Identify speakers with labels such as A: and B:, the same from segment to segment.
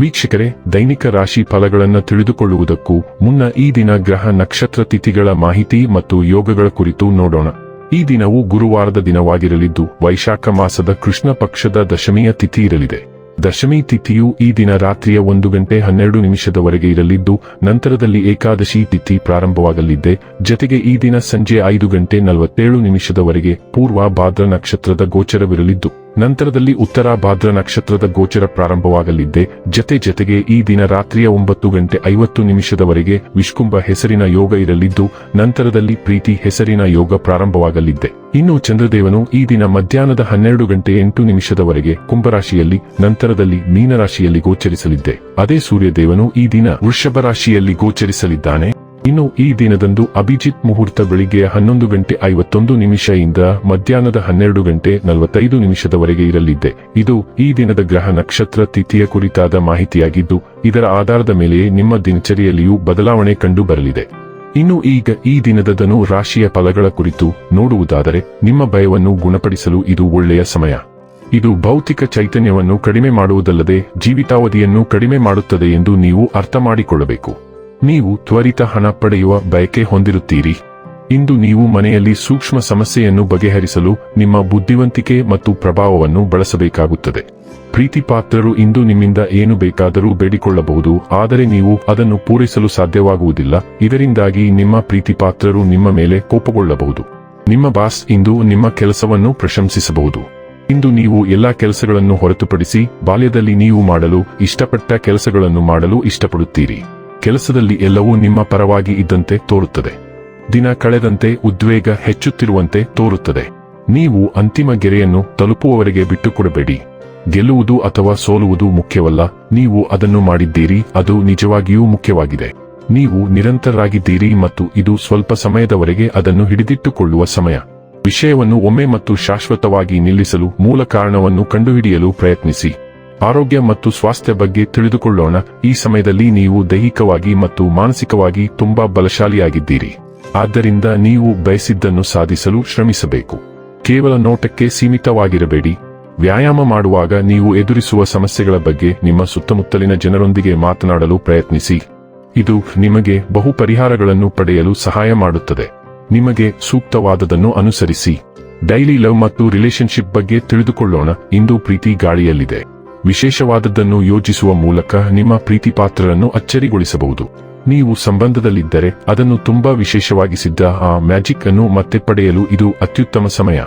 A: ವೀಕ್ಷಕರೇ, ದೈನಿಕ ರಾಶಿ ಫಲಗಳನ್ನು ತಿಳಿದುಕೊಳ್ಳುವುದಕ್ಕೂ ಮುನ್ನ ಈ ದಿನ ಗ್ರಹ ನಕ್ಷತ್ರ ತಿಥಿಗಳ ಮಾಹಿತಿ ಮತ್ತು ಯೋಗಗಳ ಕುರಿತು ನೋಡೋಣ. ಈ ದಿನವು ಗುರುವಾರದ ದಿನವಾಗಿರಲಿದ್ದು, ವೈಶಾಖ ಮಾಸದ ಕೃಷ್ಣ ಪಕ್ಷದ ದಶಮಿಯ ತಿಥಿ ಇರಲಿದೆ. ದಶಮಿ ತಿಥಿಯು ಈ ದಿನ ರಾತ್ರಿಯ ಒಂದು ಗಂಟೆ ಹನ್ನೆರಡು ನಿಮಿಷದವರೆಗೆ ಇರಲಿದ್ದು, ನಂತರದಲ್ಲಿ ಏಕಾದಶಿ ತಿಥಿ ಪ್ರಾರಂಭವಾಗಲಿದ್ದೆ ಜತೆಗೆ ಈ ದಿನ ಸಂಜೆ ಐದು ಗಂಟೆ ನಲವತ್ತೇಳು ನಿಮಿಷದವರೆಗೆ ಪೂರ್ವ ಭಾದ್ರ ನಕ್ಷತ್ರದ ಗೋಚರವಿರಲಿದ್ದು. ನಂತರದಲ್ಲಿ ಉತ್ತರ ಭಾದ್ರ ನಕ್ಷತ್ರದ ಗೋಚರ ಪ್ರಾರಂಭವಾಗಲಿದ್ದೆ. ಜತೆ ಜತೆಗೆ ಈ ದಿನ ರಾತ್ರಿಯ ಒಂಬತ್ತು ಗಂಟೆ ಐವತ್ತು ನಿಮಿಷದವರೆಗೆ ವಿಷ್ಕುಂಭ ಹೆಸರಿನ ಯೋಗ ಇರಲಿದ್ದು, ನಂತರದಲ್ಲಿ ಪ್ರೀತಿ ಹೆಸರಿನ ಯೋಗ ಪ್ರಾರಂಭವಾಗಲಿದ್ದೆ. ಇನ್ನು ಚಂದ್ರದೇವನು ಈ ದಿನ ಮಧ್ಯಾಹ್ನದ ಹನ್ನೆರಡು ಗಂಟೆ ಎಂಟು ನಿಮಿಷದವರೆಗೆ ಕುಂಭರಾಶಿಯಲ್ಲಿ, ನಂತರದಲ್ಲಿ ಮೀನರಾಶಿಯಲ್ಲಿ ಗೋಚರಿಸಲಿದ್ದೆ. ಅದೇ ಸೂರ್ಯದೇವನು ಈ ದಿನ ವೃಷಭ ರಾಶಿಯಲ್ಲಿ ಗೋಚರಿಸಲಿದ್ದಾನೆ. ಇನ್ನು ಈ ದಿನದಂದು ಅಭಿಜಿತ್ ಮುಹೂರ್ತ ಬೆಳಿಗ್ಗೆ ಹನ್ನೊಂದು ಗಂಟೆ ಐವತ್ತೊಂದು ನಿಮಿಷದಿಂದ ಮಧ್ಯಾಹ್ನದ ಹನ್ನೆರಡು ಗಂಟೆ ನಲವತ್ತೈದು ನಿಮಿಷದವರೆಗೆ ಇರಲಿದೆ. ಇದು ಈ ದಿನದ ಗ್ರಹ ನಕ್ಷತ್ರ ತಿಥಿಯ ಕುರಿತಾದ ಮಾಹಿತಿಯಾಗಿದ್ದು, ಇದರ ಆಧಾರದ ಮೇಲೆಯೇ ನಿಮ್ಮ ದಿನಚರಿಯಲ್ಲಿಯೂ ಬದಲಾವಣೆ ಕಂಡು ಬರಲಿದೆ ಇನ್ನು ಈಗ ಈ ದಿನದದನು ರಾಶಿಯ ಫಲಗಳ ಕುರಿತು ನೋಡುವುದಾದರೆ, ನಿಮ್ಮ ಭಯವನ್ನು ಗುಣಪಡಿಸಲು ಇದು ಒಳ್ಳೆಯ ಸಮಯ. ಇದು ಭೌತಿಕ ಚೈತನ್ಯವನ್ನು ಕಡಿಮೆ ಮಾಡುವುದಲ್ಲದೆ ಜೀವಿತಾವಧಿಯನ್ನು ಕಡಿಮೆ ಮಾಡುತ್ತದೆ ಎಂದು ನೀವು ಅರ್ಥ ಮಾಡಿಕೊಳ್ಳಬೇಕು. ನೀವು ತ್ವರಿತ ಹಣ ಪಡೆಯುವ ಬಯಕೆ ಹೊಂದಿರುತ್ತೀರಿ. ಇಂದು ನೀವು ಮನೆಯಲ್ಲಿ ಸೂಕ್ಷ್ಮ ಸಮಸ್ಯೆಯನ್ನು ಬಗೆಹರಿಸಲು ನಿಮ್ಮ ಬುದ್ಧಿವಂತಿಕೆ ಮತ್ತು ಪ್ರಭಾವವನ್ನು ಬಳಸಬೇಕಾಗುತ್ತದೆ. ಪ್ರೀತಿಪಾತ್ರರು ಇಂದು ನಿಮ್ಮಿಂದ ಏನು ಬೇಕಾದರೂ ಬೇಡಿಕೊಳ್ಳಬಹುದು, ಆದರೆ ನೀವು ಅದನ್ನು ಪೂರೈಸಲು ಸಾಧ್ಯವಾಗುವುದಿಲ್ಲ. ಇದರಿಂದಾಗಿ ನಿಮ್ಮ ಪ್ರೀತಿಪಾತ್ರರು ನಿಮ್ಮ ಮೇಲೆ ಕೋಪಗೊಳ್ಳಬಹುದು. ನಿಮ್ಮ ಬಾಸ್ ಇಂದು ನಿಮ್ಮ ಕೆಲಸವನ್ನು ಪ್ರಶಂಸಿಸಬಹುದು. ಇಂದು ನೀವು ಎಲ್ಲಾ ಕೆಲಸಗಳನ್ನು ಹೊರತುಪಡಿಸಿ ಬಾಲ್ಯದಲ್ಲಿ ನೀವು ಮಾಡಲು ಇಷ್ಟಪಟ್ಟ ಕೆಲಸಗಳನ್ನು ಮಾಡಲು ಇಷ್ಟಪಡುತ್ತೀರಿ. ಕೆಲಸದಲ್ಲಿ ಎಲ್ಲವೂ ನಿಮ್ಮ ಪರವಾಗಿ ಇದ್ದಂತೆ ತೋರುತ್ತದೆ. ದಿನ ಕಳೆದಂತೆ ಉದ್ವೇಗ ಹೆಚ್ಚುತ್ತಿರುವಂತೆ ತೋರುತ್ತದೆ. ನೀವು ಅಂತಿಮ ಗೆರೆಯನ್ನು ತಲುಪುವವರೆಗೆ ಬಿಟ್ಟುಕೊಡಬೇಡಿ. ಗೆಲ್ಲುವುದು ಅಥವಾ ಸೋಲುವುದು ಮುಖ್ಯವಲ್ಲ, ನೀವು ಅದನ್ನು ಮಾಡಿದ್ದೀರಿ, ಅದು ನಿಜವಾಗಿಯೂ ಮುಖ್ಯವಾಗಿದೆ. ನೀವು ನಿರಂತರರಾಗಿದ್ದೀರಿ ಮತ್ತು ಇದು ಸ್ವಲ್ಪ ಸಮಯದವರೆಗೆ ಅದನ್ನು ಹಿಡಿದಿಟ್ಟುಕೊಳ್ಳುವ ಸಮಯ. ವಿಷಯವನ್ನು ಒಮ್ಮೆ ಮತ್ತು ಶಾಶ್ವತವಾಗಿ ನಿಲ್ಲಿಸಲು ಮೂಲ ಕಾರಣವನ್ನು ಕಂಡುಹಿಡಿಯಲು ಪ್ರಯತ್ನಿಸಿ. ಆರೋಗ್ಯ ಮತ್ತು ಸ್ವಾಸ್ಥ್ಯ ಬಗ್ಗೆ ತಿಳಿದುಕೊಳ್ಳೋಣ. ಈ ಸಮಯದಲ್ಲಿ ನೀವು ದೈಹಿಕವಾಗಿ ಮತ್ತು ಮಾನಸಿಕವಾಗಿ ತುಂಬಾ ಬಲಶಾಲಿಯಾಗಿದ್ದೀರಿ. ಆದ್ದರಿಂದ ನೀವು ಬಯಸಿದ್ದನ್ನು ಸಾಧಿಸಲು ಶ್ರಮಿಸಬೇಕು. ಕೇವಲ ನೋಟಕ್ಕೆ ಸೀಮಿತವಾಗಿರಬೇಡಿ. ವ್ಯಾಯಾಮ ಮಾಡುವಾಗ ನೀವು ಎದುರಿಸುವ ಸಮಸ್ಯೆಗಳ ಬಗ್ಗೆ ನಿಮ್ಮ ಸುತ್ತಮುತ್ತಲಿನ ಜನರೊಂದಿಗೆ ಮಾತನಾಡಲು ಪ್ರಯತ್ನಿಸಿ. ಇದು ನಿಮಗೆ ಬಹು ಪರಿಹಾರಗಳನ್ನು ಪಡೆಯಲು ಸಹಾಯ ಮಾಡುತ್ತದೆ. ನಿಮಗೆ ಸೂಕ್ತವಾದದನ್ನು ಅನುಸರಿಸಿ. ಡೈಲಿ ಲವ್ ಮತ್ತು ರಿಲೇಶನ್ಶಿಪ್ ಬಗ್ಗೆ ತಿಳಿದುಕೊಳ್ಳೋಣ. ಇಂದು ಪ್ರೀತಿ ಗಾಳಿಯಲ್ಲಿದೆ. ವಿಶೇಷವಾದದ್ದನ್ನು ಯೋಜಿಸುವ ಮೂಲಕ ನಿಮ್ಮ ಪ್ರೀತಿಪಾತ್ರರನ್ನು ಅಚ್ಚರಿಗೊಳಿಸಬಹುದು. ನೀವು ಸಂಬಂಧದಲ್ಲಿದ್ದರೆ ಅದನ್ನು ತುಂಬಾ ವಿಶೇಷವಾಗಿಸಿದ್ದ ಆ ಮ್ಯಾಜಿಕ್ ಅನ್ನು ಮತ್ತೆ ಪಡೆಯಲು ಇದು ಅತ್ಯುತ್ತಮ ಸಮಯ.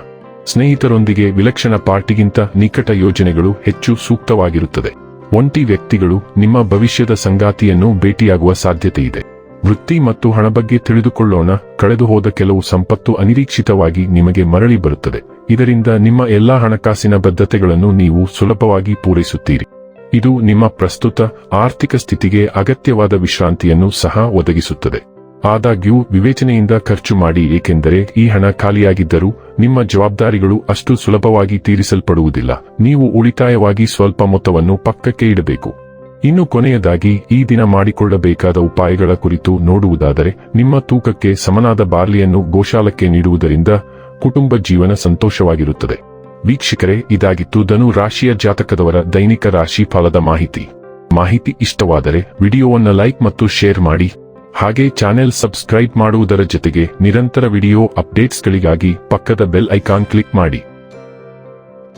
A: ಸ್ನೇಹಿತರೊಂದಿಗೆ ವಿಲಕ್ಷಣ ಪಾರ್ಟಿಗಿಂತ ನಿಕಟ ಯೋಜನೆಗಳು ಹೆಚ್ಚು ಸೂಕ್ತವಾಗಿರುತ್ತದೆ. ಒಂಟಿ ವ್ಯಕ್ತಿಗಳು ನಿಮ್ಮ ಭವಿಷ್ಯದ ಸಂಗಾತಿಯನ್ನು ಭೇಟಿಯಾಗುವ ಸಾಧ್ಯತೆಯಿದೆ. ವೃತ್ತಿ ಮತ್ತು ಹಣ ಬಗ್ಗೆ ತಿಳಿದುಕೊಳ್ಳೋಣ. ಕಳೆದು ಹೋದ ಕೆಲವು ಸಂಪತ್ತು ಅನಿರೀಕ್ಷಿತವಾಗಿ ನಿಮಗೆ ಮರಳಿ ಬರುತ್ತದೆ. ಇದರಿಂದ ನಿಮ್ಮ ಎಲ್ಲಾ ಹಣಕಾಸಿನ ಬದ್ಧತೆಗಳನ್ನು ನೀವು ಸುಲಭವಾಗಿ ಪೂರೈಸುತ್ತೀರಿ. ಇದು ನಿಮ್ಮ ಪ್ರಸ್ತುತ ಆರ್ಥಿಕ ಸ್ಥಿತಿಗೆ ಅಗತ್ಯವಾದ ವಿಶ್ರಾಂತಿಯನ್ನು ಸಹ ಒದಗಿಸುತ್ತದೆ. ಆದಾಗ್ಯೂ, ವಿವೇಚನೆಯಿಂದ ಖರ್ಚು ಮಾಡಿ, ಏಕೆಂದರೆ ಈ ಹಣ ಖಾಲಿಯಾಗಿದ್ದರೂ ನಿಮ್ಮ ಜವಾಬ್ದಾರಿಗಳು ಅಷ್ಟು ಸುಲಭವಾಗಿ ತೀರಿಸಲ್ಪಡುವುದಿಲ್ಲ. ನೀವು ಉಳಿತಾಯವಾಗಿ ಸ್ವಲ್ಪ ಮೊತ್ತವನ್ನು ಪಕ್ಕಕ್ಕೆ ಇಡಬೇಕು. ಇನ್ನು ಕೊನೆಯದಾಗಿ ಈ ದಿನ ಮಾಡಿಕೊಳ್ಳಬೇಕಾದ ಉಪಾಯಗಳ ಕುರಿತು ನೋಡುವುದಾದರೆ, ನಿಮ್ಮ ತೂಕಕ್ಕೆ ಸಮನಾದ ಬಾರ್ಲಿಯನ್ನು ಗೋಶಾಲಕ್ಕೆ ನೀಡುವುದರಿಂದ ಕುಟುಂಬ ಜೀವನ ಸಂತೋಷವಾಗಿರುತ್ತದೆ. ವೀಕ್ಷಕರೇ, ಇದಾಗಿತ್ತು ಧನು ರಾಶಿಯ ಜಾತಕದವರ ದೈನಿಕ ರಾಶಿ ಫಲದ ಮಾಹಿತಿ. ಮಾಹಿತಿ ಇಷ್ಟವಾದರೆ ವಿಡಿಯೋವನ್ನು ಲೈಕ್ ಮತ್ತು ಶೇರ್ ಮಾಡಿ. ಹಾಗೆ ಚಾನೆಲ್ ಸಬ್ಸ್ಕ್ರೈಬ್ ಮಾಡುವುದರ ಜೊತೆಗೆ ನಿರಂತರ ವಿಡಿಯೋ ಅಪ್ಡೇಟ್ಸ್ಗಳಿಗಾಗಿ ಪಕ್ಕದ ಬೆಲ್ ಐಕಾನ್ ಕ್ಲಿಕ್ ಮಾಡಿ.